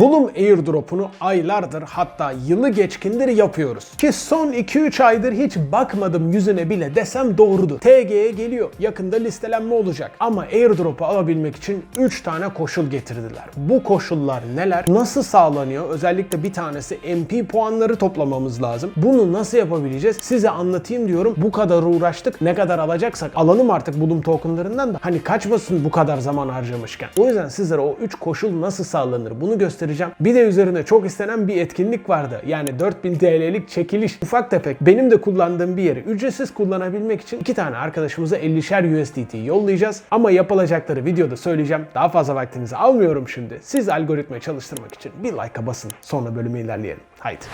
Bulum airdrop'unu aylardır hatta yılı geçkindir yapıyoruz. Ki son 2-3 aydır hiç bakmadım yüzüne bile desem doğrudur. TG'ye geliyor. Yakında listelenme olacak. Ama airdrop'u alabilmek için 3 tane koşul getirdiler. Bu koşullar neler? Nasıl sağlanıyor? Özellikle bir tanesi MP puanları toplamamız lazım. Bunu nasıl yapabileceğiz? Size anlatayım diyorum. Bu kadar uğraştık. Ne kadar alacaksak alalım artık Bulum tokenlarından da. Hani kaçmasın bu kadar zaman harcamışken. O yüzden sizlere o 3 koşul nasıl sağlanır bunu göstereceğim. Bir de üzerine çok istenen bir etkinlik vardı. Yani 4000 TL'lik çekiliş. Ufak tefek benim de kullandığım bir yeri ücretsiz kullanabilmek için iki tane arkadaşımıza 50'şer USDT yollayacağız. Ama yapılacakları videoda söyleyeceğim. Daha fazla vaktinizi almıyorum şimdi. Siz algoritmayı çalıştırmak için bir like'a basın. Sonra bölüme ilerleyelim. Haydi.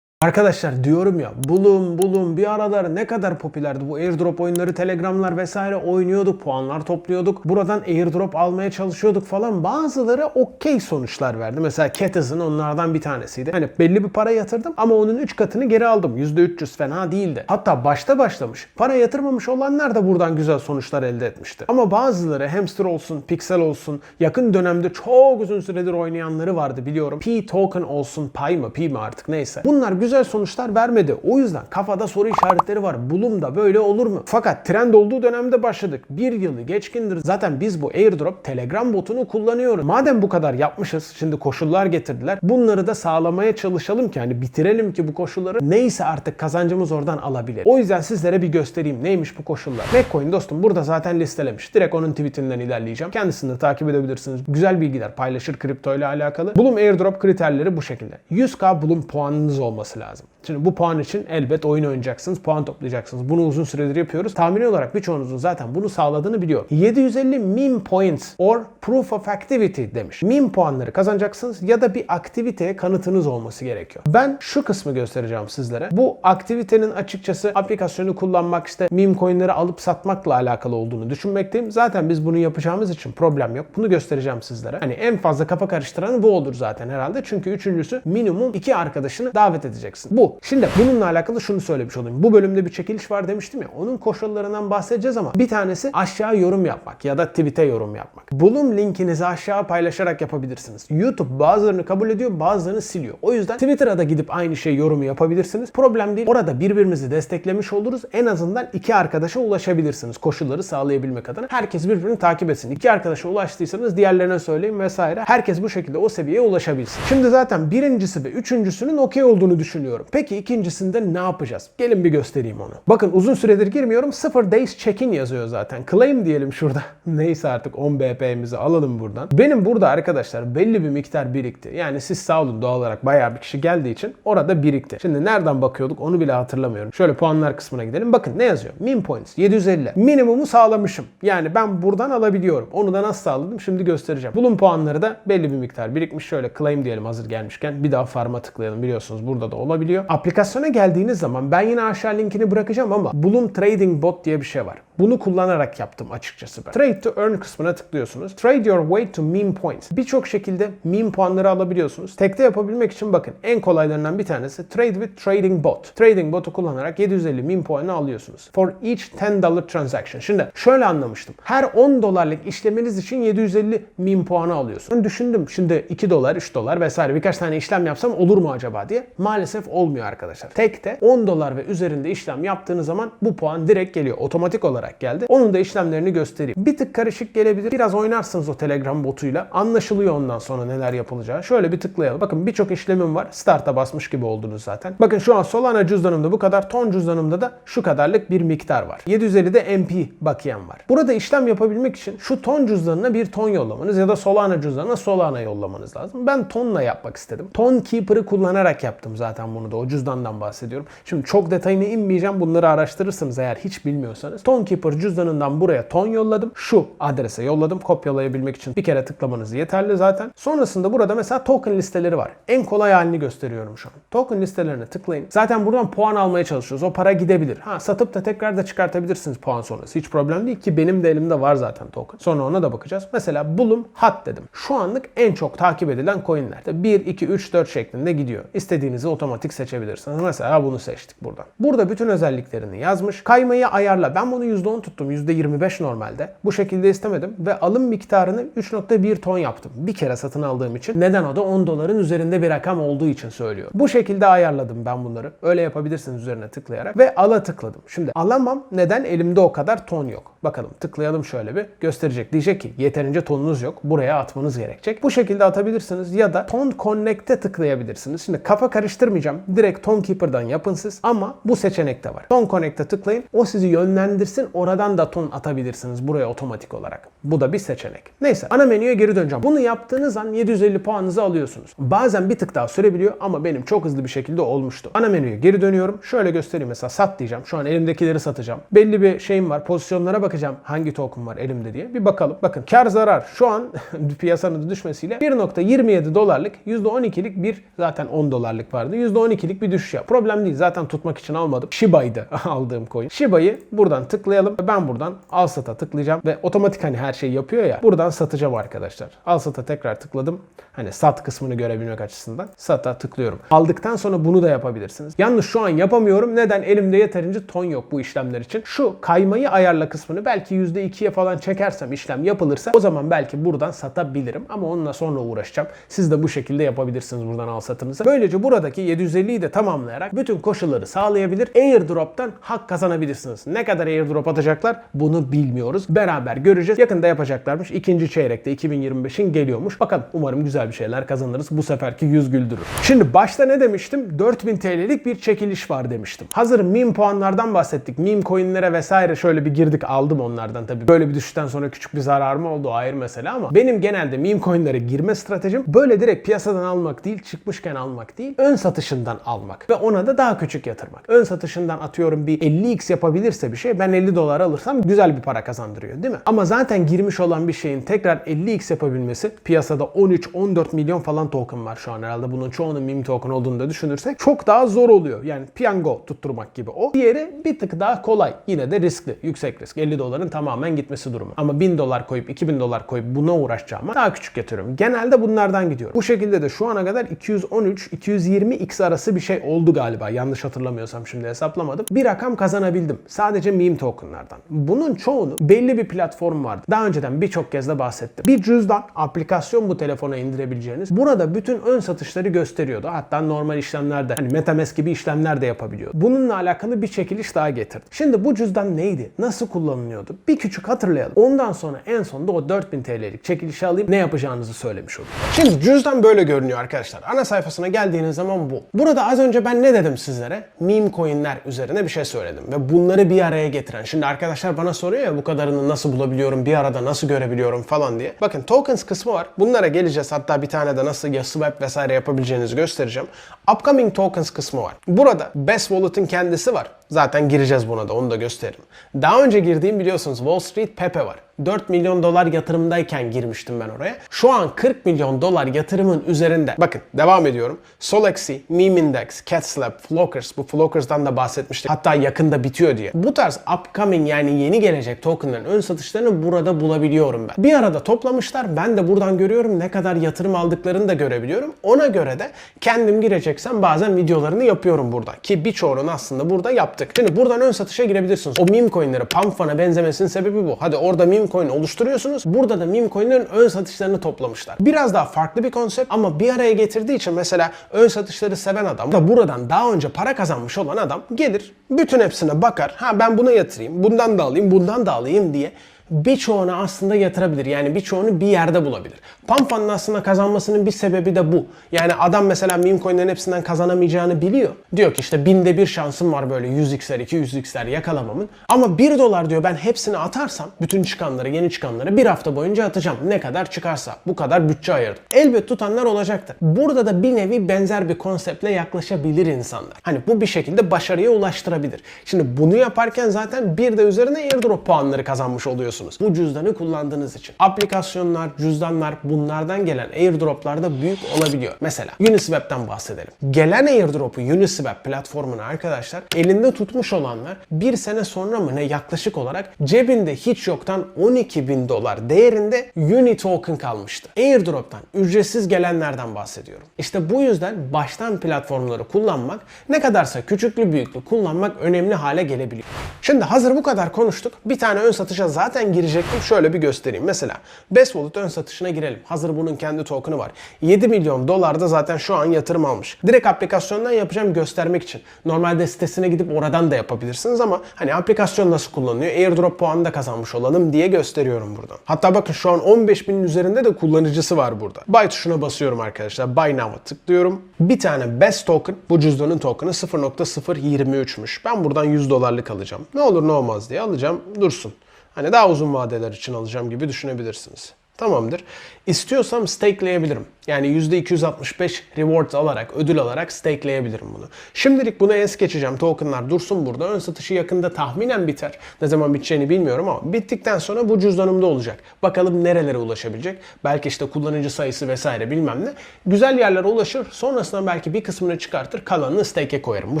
Arkadaşlar diyorum ya bulun bulun. Bir aralar ne kadar popülerdi? Bu airdrop oyunları telegramlar vesaire. Oynuyorduk puanlar topluyorduk. Buradan airdrop almaya çalışıyorduk falan. Bazıları okey sonuçlar verdi. Mesela Catis'in onlardan bir tanesiydi. Hani belli bir para yatırdım ama onun 3 katını geri aldım. %300 fena değildi. Hatta başta başlamış para yatırmamış olanlar da buradan güzel sonuçlar elde etmişti. Ama bazıları hamster olsun pixel olsun yakın dönemde çok uzun süredir oynayanları vardı biliyorum. P token olsun pay mı P mi artık neyse. Bunlar güzel sonuçlar vermedi. O yüzden kafada soru işaretleri var. Bulum da böyle olur mu? Fakat trend olduğu dönemde başladık. Bir yılı geçkindir. Zaten biz bu airdrop Telegram botunu kullanıyoruz. Madem bu kadar yapmışız, şimdi koşullar getirdiler. Bunları da sağlamaya çalışalım ki hani bitirelim ki bu koşulları neyse artık kazancımız oradan alabilir. O yüzden sizlere bir göstereyim neymiş bu koşullar. Maccoin dostum burada zaten listelemiş. Direkt onun tweetinden ilerleyeceğim. Kendisini de takip edebilirsiniz. Güzel bilgiler paylaşır kripto ile alakalı. Bulum airdrop kriterleri bu şekilde. 100k Bulum puanınız olması lazım. Şimdi bu puan için elbet oyun oynayacaksınız, puan toplayacaksınız. Bunu uzun süredir yapıyoruz. Tahmini olarak birçoğunuzun zaten bunu sağladığını biliyorum. 750 meme points or proof of activity demiş. Meme puanları kazanacaksınız ya da bir aktiviteye kanıtınız olması gerekiyor. Ben şu kısmı göstereceğim sizlere. Bu aktivitenin açıkçası aplikasyonu kullanmak işte meme coinleri alıp satmakla alakalı olduğunu düşünmekteyim. Zaten biz bunu yapacağımız için problem yok. Bunu göstereceğim sizlere. Hani en fazla kafa karıştıranı bu olur zaten herhalde. Çünkü üçüncüsü minimum iki arkadaşını davet edeceksin. Bu. Şimdi bununla alakalı şunu söylemiş olayım. Bu bölümde bir çekiliş var demiştim ya. Onun koşullarından bahsedeceğiz ama bir tanesi aşağı yorum yapmak ya da tweet'e yorum yapmak. Bulum linkinizi aşağı paylaşarak yapabilirsiniz. YouTube bazılarını kabul ediyor, bazılarını siliyor. O yüzden Twitter'a da gidip aynı şey yorumu yapabilirsiniz. Problem değil. Orada birbirimizi desteklemiş oluruz. En azından iki arkadaşa ulaşabilirsiniz. Koşulları sağlayabilmek adına. Herkes birbirini takip etsin. İki arkadaşa ulaştıysanız diğerlerine söyleyin vesaire. Herkes bu şekilde o seviyeye ulaşabilsin. Şimdi zaten birincisi ve üçüncüsünün okey olduğunu düşünüyorum. Peki ikincisinde ne yapacağız? Gelin bir göstereyim onu. Bakın uzun süredir girmiyorum. 0 days check-in yazıyor zaten. Claim diyelim şurada. Neyse artık 10 BP'mizi alalım buradan. Benim burada arkadaşlar belli bir miktar birikti. Yani siz sağ olun doğal olarak bayağı bir kişi geldiği için orada birikti. Şimdi nereden bakıyorduk onu bile hatırlamıyorum. Şöyle puanlar kısmına gidelim. Bakın ne yazıyor? Min points 750. Minimumu sağlamışım. Yani ben buradan alabiliyorum. Onu da nasıl sağladım şimdi göstereceğim. Bulun puanları da belli bir miktar birikmiş. Şöyle claim diyelim hazır gelmişken. Bir daha farm'a tıklayalım. Biliyorsunuz burada da olabiliyor. Aplikasyona geldiğiniz zaman ben yine aşağı linkini bırakacağım ama Bulum Trading Bot diye bir şey var. Bunu kullanarak yaptım açıkçası ben. Trade to earn kısmına tıklıyorsunuz. Trade your way to meme points. Birçok şekilde meme puanları alabiliyorsunuz. Tekte yapabilmek için bakın en kolaylarından bir tanesi Trade with Trading Bot. Trading Bot'u kullanarak 750 meme puanı alıyorsunuz. For each 10 dollar transaction. Şimdi şöyle anlamıştım. Her 10 dolarlık işleminiz için 750 meme puanı alıyorsunuz. Düşündüm şimdi 2 dolar, 3 dolar vesaire birkaç tane işlem yapsam olur mu acaba diye. Maalesef olmuyor arkadaşlar. Tekte 10 dolar ve üzerinde işlem yaptığınız zaman bu puan direkt geliyor. Otomatik olarak geldi. Onun da işlemlerini göstereyim. Bir tık karışık gelebilir. Biraz oynarsınız o Telegram botuyla. Anlaşılıyor ondan sonra neler yapılacağı. Şöyle bir tıklayalım. Bakın birçok işlemim var. Start'a basmış gibi oldunuz zaten. Bakın şu an Solana cüzdanımda bu kadar. Ton cüzdanımda da şu kadarlık bir miktar var. 750'de MP bakiyem var. Burada işlem yapabilmek için şu ton cüzdanına bir ton yollamanız ya da Solana cüzdanına Solana yollamanız lazım. Ben tonla yapmak istedim. Ton Keeper'ı kullanarak yaptım zaten bunu da. O cüzdandan bahsediyorum. Şimdi çok detayına inmeyeceğim. Bunları araştırırsınız eğer hiç bilmiyorsanız. Ton Keeper cüzdanından buraya ton yolladım. Şu adrese yolladım. Kopyalayabilmek için bir kere tıklamanız yeterli zaten. Sonrasında burada mesela token listeleri var. En kolay halini gösteriyorum şu an. Token listelerine tıklayın. Zaten buradan puan almaya çalışıyoruz. O para gidebilir. Ha satıp da tekrar da çıkartabilirsiniz puan sonrası. Hiç problem değil ki benim de elimde var zaten token. Sonra ona da bakacağız. Mesela Bulum Hat dedim. Şu anlık en çok takip edilen coinler. 1, 2, 3, 4 şeklinde gidiyor. İstediğinizi otomatik seçebilirsiniz seçebilirsiniz. Mesela bunu seçtik buradan. Burada bütün özelliklerini yazmış. Kaymayı ayarla. Ben bunu %10 tuttum. %25 normalde. Bu şekilde istemedim ve alım miktarını 3.1 ton yaptım. Bir kere satın aldığım için. Neden o da 10 doların üzerinde bir rakam olduğu için söylüyorum. Bu şekilde ayarladım ben bunları. Öyle yapabilirsiniz üzerine tıklayarak ve ala tıkladım. Şimdi alamam. Neden? Elimde o kadar ton yok. Bakalım tıklayalım şöyle bir. Gösterecek. Diyecek ki yeterince tonunuz yok. Buraya atmanız gerekecek. Bu şekilde atabilirsiniz ya da Ton Connect'e tıklayabilirsiniz. Şimdi kafa karıştırmayacağım. Direkt Ton Keeper'dan yapın siz. Ama bu seçenek de var. Ton Connect'e tıklayın. O sizi yönlendirsin. Oradan da ton atabilirsiniz buraya otomatik olarak. Bu da bir seçenek. Neyse ana menüye geri döneceğim. Bunu yaptığınız an 750 puanınızı alıyorsunuz. Bazen bir tık daha sürebiliyor ama benim çok hızlı bir şekilde olmuştu. Ana menüye geri dönüyorum. Şöyle göstereyim mesela sat diyeceğim. Şu an elimdekileri satacağım. Belli bir şeyim var. Pozisyonlara bakacağım. Hangi token var elimde diye. Bir bakalım. Bakın kar zarar şu an piyasanın düşmesiyle 1.27 dolarlık %12'lik bir zaten 10 dolarlık vardı. %12'lik bir düşüş yap. Problem değil. Zaten tutmak için almadım. Shiba'ydı aldığım coin. Shiba'yı buradan tıklayalım. Ben buradan al sata tıklayacağım ve otomatik hani her şeyi yapıyor ya. Buradan satacağım arkadaşlar. Al sata tekrar tıkladım. Hani sat kısmını görebilmek açısından. Sata tıklıyorum. Aldıktan sonra bunu da yapabilirsiniz. Yalnız şu an yapamıyorum. Neden? Elimde yeterince ton yok bu işlemler için. Şu kaymayı ayarla kısmını belki %2'ye falan çekersem işlem yapılırsa o zaman belki buradan satabilirim. Ama onunla sonra uğraşacağım. Siz de bu şekilde yapabilirsiniz buradan al satınızı. Böylece buradaki 750'yi de tamamlayarak bütün koşulları sağlayabilir. Airdrop'tan hak kazanabilirsiniz. Ne kadar airdrop atacaklar bunu bilmiyoruz. Beraber göreceğiz. Yakında yapacaklarmış. İkinci çeyrekte 2025'in geliyormuş. Bakalım umarım güzel bir şeyler kazanırız. Bu seferki yüz güldürür. Şimdi başta ne demiştim? 4000 TL'lik bir çekiliş var demiştim. Hazır meme puanlardan bahsettik. Meme coinlere vesaire şöyle bir girdik aldım onlardan tabii. Böyle bir düşüşten sonra küçük bir zarar mı oldu ayrı mesele ama benim genelde meme coinlere girme stratejim böyle direkt piyasadan almak değil, çıkmışken almak değil, ön satışından almak ve ona da daha küçük yatırmak. Ön satışından atıyorum bir 50x yapabilirse bir şey ben 50 dolar alırsam güzel bir para kazandırıyor değil mi? Ama zaten girmiş olan bir şeyin tekrar 50x yapabilmesi piyasada 13-14 milyon falan token var şu an herhalde. Bunun çoğunun meme token olduğunu da düşünürsek çok daha zor oluyor. Yani piyango tutturmak gibi o. Diğeri bir tık daha kolay. Yine de riskli. Yüksek risk. 50 doların tamamen gitmesi durumu. Ama 1000 dolar koyup 2000 dolar koyup buna uğraşacağıma daha küçük yatırıyorum. Genelde bunlardan gidiyorum. Bu şekilde de şu ana kadar 213-220x arası bir şey oldu galiba. Yanlış hatırlamıyorsam şimdi hesaplamadım. Bir rakam kazanabildim. Sadece meme tokenlardan. Bunun çoğunu belli bir platform vardı. Daha önceden birçok kez de bahsettim. Bir cüzdan, aplikasyon bu telefona indirebileceğiniz. Burada bütün ön satışları gösteriyordu. Hatta normal işlemlerde hani Metamask gibi işlemler de yapabiliyordu. Bununla alakalı bir çekiliş daha getirdim. Şimdi bu cüzdan neydi? Nasıl kullanılıyordu? Bir küçük hatırlayalım. Ondan sonra en sonunda o 4000 TL'lik çekilişi alayım ne yapacağınızı söylemiş olayım. Şimdi cüzdan böyle görünüyor arkadaşlar. Ana sayfasına geldiğiniz zaman bu. Burada az önce ben ne dedim sizlere? Meme coinler üzerine bir şey söyledim ve bunları bir araya getiren. Şimdi arkadaşlar bana soruyor ya bu kadarını nasıl bulabiliyorum, bir arada nasıl görebiliyorum falan diye. Bakın tokens kısmı var. Bunlara geleceğiz. Hatta bir tane de nasıl ya swap vesaire yapabileceğinizi göstereceğim. Upcoming tokens kısmı var. Burada Best Wallet'ın kendisi var. Zaten gireceğiz buna da onu da gösteririm. Daha önce girdiğim biliyorsunuz Wall Street Pepe var. 4 milyon dolar yatırımdayken girmiştim ben oraya. Şu an 40 milyon dolar yatırımın üzerinde. Bakın devam ediyorum. Solexi, Meme Index, Catslab, Flockers. Bu Flockers'dan da bahsetmiştik. Hatta yakında bitiyor diye. Bu tarz upcoming yani yeni gelecek tokenların ön satışlarını burada bulabiliyorum ben. Bir arada toplamışlar. Ben de buradan görüyorum ne kadar yatırım aldıklarını da görebiliyorum. Ona göre de kendim gireceksem bazen videolarını yapıyorum burada. Ki birçoğunu aslında burada yaptık. Şimdi buradan ön satışa girebilirsiniz. O meme coinlere, pump fun'a benzemesinin sebebi bu. Hadi orada meme coin oluşturuyorsunuz. Burada da meme coinlerin ön satışlarını toplamışlar. Biraz daha farklı bir konsept ama bir araya getirdiği için mesela ön satışları seven adam da buradan daha önce para kazanmış olan adam gelir bütün hepsine bakar. Ha ben buna yatırayım, bundan da alayım, bundan da alayım diye birçoğunu aslında yatırabilir. Yani birçoğunu bir yerde bulabilir. Pump aslında kazanmasının bir sebebi de bu. Yani adam mesela meme coinlerin hepsinden kazanamayacağını biliyor. Diyor ki işte binde bir şansım var böyle 100x'ler 200x'ler yakalamamın. Ama 1 dolar diyor ben hepsini atarsam bütün çıkanları yeni çıkanları bir hafta boyunca atacağım. Ne kadar çıkarsa bu kadar bütçe ayırdım. Elbet tutanlar olacaktır. Burada da bir nevi benzer bir konseptle yaklaşabilir insanlar. Hani bu bir şekilde başarıya ulaştırabilir. Şimdi bunu yaparken zaten bir de üzerine airdrop puanları kazanmış oluyorsunuz. Alabiliyorsunuz. Bu cüzdanı kullandığınız için. Aplikasyonlar, cüzdanlar bunlardan gelen airdroplar da büyük olabiliyor. Mesela Uniswap'tan bahsedelim. Gelen airdrop'u Uniswap platformuna arkadaşlar elinde tutmuş olanlar bir sene sonra mı ne yaklaşık olarak cebinde hiç yoktan 12 bin dolar değerinde Uni token kalmıştı. Airdrop'tan ücretsiz gelenlerden bahsediyorum. İşte bu yüzden baştan platformları kullanmak ne kadarsa küçüklü büyüklü kullanmak önemli hale gelebiliyor. Şimdi hazır bu kadar konuştuk. Bir tane ön satışa zaten girecektim. Şöyle bir göstereyim. Mesela Best Wallet ön satışına girelim. Hazır bunun kendi token'ı var. 7 milyon dolar da zaten şu an yatırım almış. Direkt aplikasyondan yapacağım göstermek için. Normalde sitesine gidip oradan da yapabilirsiniz ama hani aplikasyon nasıl kullanılıyor? Airdrop puanı da kazanmış olalım diye gösteriyorum buradan. Hatta bakın şu an 15 binin üzerinde de kullanıcısı var burada. Buy tuşuna basıyorum arkadaşlar. Buy Now'a tıklıyorum. Bir tane Best Token, bu cüzdanın token'ı 0.023'müş. Ben buradan 100 dolarlık alacağım. Ne olur ne olmaz diye alacağım. Dursun. Hani daha uzun vadeler için alacağım gibi düşünebilirsiniz. Tamamdır. İstiyorsam stakeleyebilirim. Yani %265 reward alarak, ödül alarak stakeleyebilirim bunu. Şimdilik bunu es geçeceğim. Tokenlar dursun burada. Ön satışı yakında tahminen biter. Ne zaman biteceğini bilmiyorum ama bittikten sonra bu cüzdanımda olacak. Bakalım nerelere ulaşabilecek. Belki işte kullanıcı sayısı vesaire bilmem ne. Güzel yerlere ulaşır. Sonrasında belki bir kısmını çıkartır. Kalanını stake'e koyarım. Bu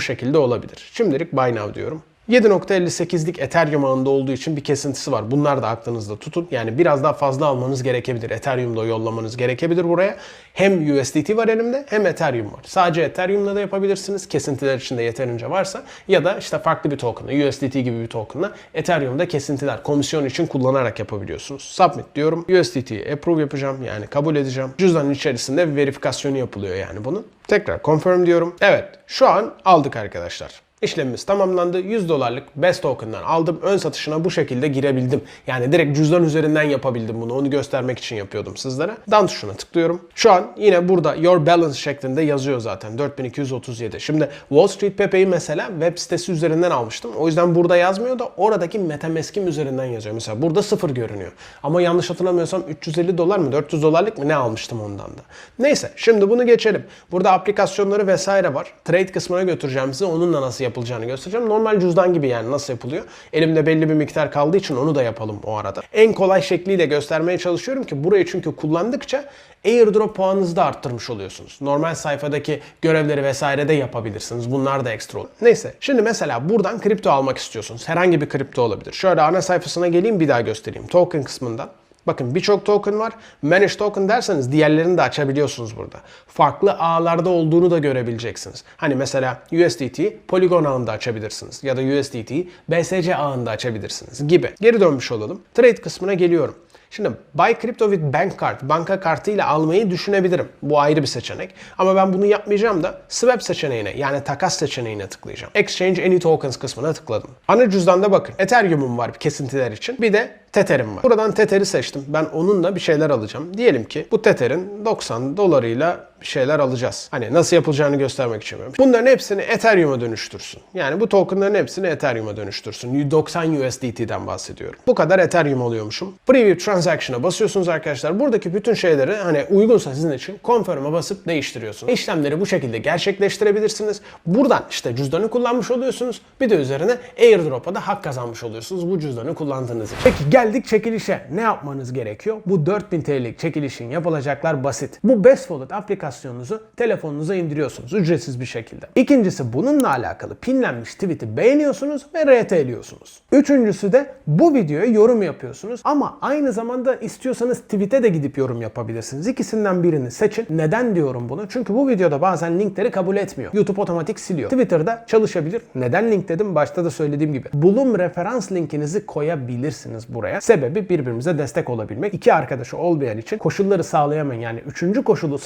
şekilde olabilir. Şimdilik buy now diyorum. 7.58'lik Ethereum ağında olduğu için bir kesintisi var. Bunlar da aklınızda tutun. Yani biraz daha fazla almanız gerekebilir. Ethereum'da yollamanız gerekebilir buraya. Hem USDT var elimde hem Ethereum var. Sadece Ethereum'la da yapabilirsiniz. Kesintiler içinde yeterince varsa. Ya da işte farklı bir token'la, USDT gibi bir token'la Ethereum'da kesintiler komisyon için kullanarak yapabiliyorsunuz. Submit diyorum. USDT'yi approve yapacağım. Yani kabul edeceğim. Cüzdanın içerisinde bir verifikasyonu yapılıyor yani bunun. Tekrar confirm diyorum. Evet şu an aldık arkadaşlar. İşlemimiz tamamlandı. 100 dolarlık Best Token'dan aldım. Ön satışına bu şekilde girebildim. Yani direkt cüzdan üzerinden yapabildim bunu. Onu göstermek için yapıyordum sizlere. Dan tuşuna tıklıyorum. Şu an yine burada Your Balance şeklinde yazıyor zaten. 4237. Şimdi Wall Street Pepe'yi mesela web sitesi üzerinden almıştım. O yüzden burada yazmıyor da oradaki Metamask'im üzerinden yazıyor. Mesela burada sıfır görünüyor. Ama yanlış hatırlamıyorsam 350 dolar mı 400 dolarlık mı ne almıştım ondan da. Neyse şimdi bunu geçelim. Burada aplikasyonları vesaire var. Trade kısmına götüreceğim size. Onunla nasıl yapılacağını göstereceğim. Normal cüzdan gibi yani nasıl yapılıyor. Elimde belli bir miktar kaldığı için onu da yapalım o arada. En kolay şekliyle göstermeye çalışıyorum ki burayı çünkü kullandıkça airdrop puanınızı da arttırmış oluyorsunuz. Normal sayfadaki görevleri vesaire de yapabilirsiniz. Bunlar da ekstra olur. Neyse şimdi mesela buradan kripto almak istiyorsunuz. Herhangi bir kripto olabilir. Şöyle ana sayfasına geleyim bir daha göstereyim. Token kısmından. Bakın birçok token var. Manage token derseniz diğerlerini de açabiliyorsunuz burada. Farklı ağlarda olduğunu da görebileceksiniz. Hani mesela USDT Polygon ağında açabilirsiniz. Ya da USDT BSC ağında açabilirsiniz gibi. Geri dönmüş olalım. Trade kısmına geliyorum. Şimdi Buy Crypto with Bank Card, banka kartıyla almayı düşünebilirim. Bu ayrı bir seçenek. Ama ben bunu yapmayacağım da Swap seçeneğine yani takas seçeneğine tıklayacağım. Exchange Any Tokens kısmına tıkladım. Ana cüzdanda bakın Ethereum'um var kesintiler için. Bir de Tether'im var. Buradan Tether'i seçtim. Ben onunla bir şeyler alacağım. Diyelim ki bu Tether'in 90 dolarıyla şeyler alacağız. Hani nasıl yapılacağını göstermek için. Bunların hepsini Ethereum'a dönüştürsün. Yani bu tokenların hepsini Ethereum'a dönüştürsün. 90 USDT'den bahsediyorum. Bu kadar Ethereum alıyormuşum. Preview Transaction'a basıyorsunuz arkadaşlar. Buradaki bütün şeyleri hani uygunsa sizin için Confirm'a basıp değiştiriyorsunuz. İşlemleri bu şekilde gerçekleştirebilirsiniz. Buradan işte cüzdanı kullanmış oluyorsunuz. Bir de üzerine airdrop'a da hak kazanmış oluyorsunuz bu cüzdanı kullandığınız için. Peki geldik çekilişe. Ne yapmanız gerekiyor? Bu 4000 TL'lik çekilişin yapılacaklar basit. Bu Best Wallet aplikasyonunuzu telefonunuza indiriyorsunuz ücretsiz bir şekilde. İkincisi bununla alakalı pinlenmiş tweet'i beğeniyorsunuz ve RT'liyorsunuz. Üçüncüsü de bu videoya yorum yapıyorsunuz ama aynı zamanda istiyorsanız tweet'e de gidip yorum yapabilirsiniz. İkisinden birini seçin. Neden diyorum bunu? Çünkü bu videoda bazen linkleri kabul etmiyor. YouTube otomatik siliyor. Twitter'da çalışabilir. Neden link dedim? Başta da söylediğim gibi. Bulum referans linkinizi koyabilirsiniz buraya. Sebebi birbirimize destek olabilmek. İki arkadaşı olmayan için koşulları sağlayamayan yani üçüncü koşulu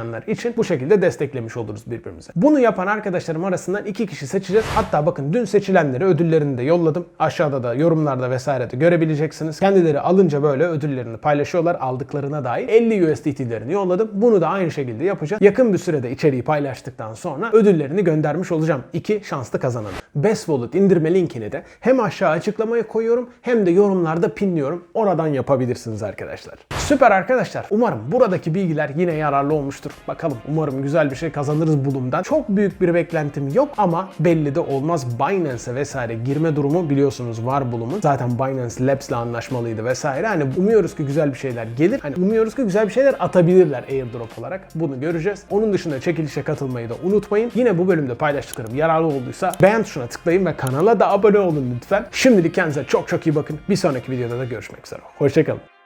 sağlayamayanlar için bu şekilde desteklemiş oluruz birbirimize. Bunu yapan arkadaşlarım arasından iki kişi seçeceğiz. Hatta bakın dün seçilenleri ödüllerini de yolladım. Aşağıda da yorumlarda vesaire de görebileceksiniz. Kendileri alınca böyle ödüllerini paylaşıyorlar aldıklarına dair. 50 USDT'lerini yolladım. Bunu da aynı şekilde yapacağız. Yakın bir sürede içeriği paylaştıktan sonra ödüllerini göndermiş olacağım. İki şanslı kazanan. Best Wallet indirme linkini de hem aşağı açıklamaya koyuyorum hem de yorumlarda pinliyorum. Oradan yapabilirsiniz arkadaşlar. Süper arkadaşlar. Umarım buradaki bilgiler yine yararlı olmuştur. Olmuştur. Bakalım umarım güzel bir şey kazanırız Bloom'dan. Çok büyük bir beklentim yok ama belli de olmaz. Binance'e vesaire girme durumu biliyorsunuz var Bloom'un. Zaten Binance Labs'le anlaşmalıydı vesaire. Hani umuyoruz ki güzel bir şeyler gelir. Hani umuyoruz ki güzel bir şeyler atabilirler airdrop olarak. Bunu göreceğiz. Onun dışında çekilişe katılmayı da unutmayın. Yine bu bölümde paylaştıklarım yararlı olduysa beğen tuşuna tıklayın ve kanala da abone olun lütfen. Şimdilik kendinize çok çok iyi bakın. Bir sonraki videoda da görüşmek üzere. Hoşçakalın.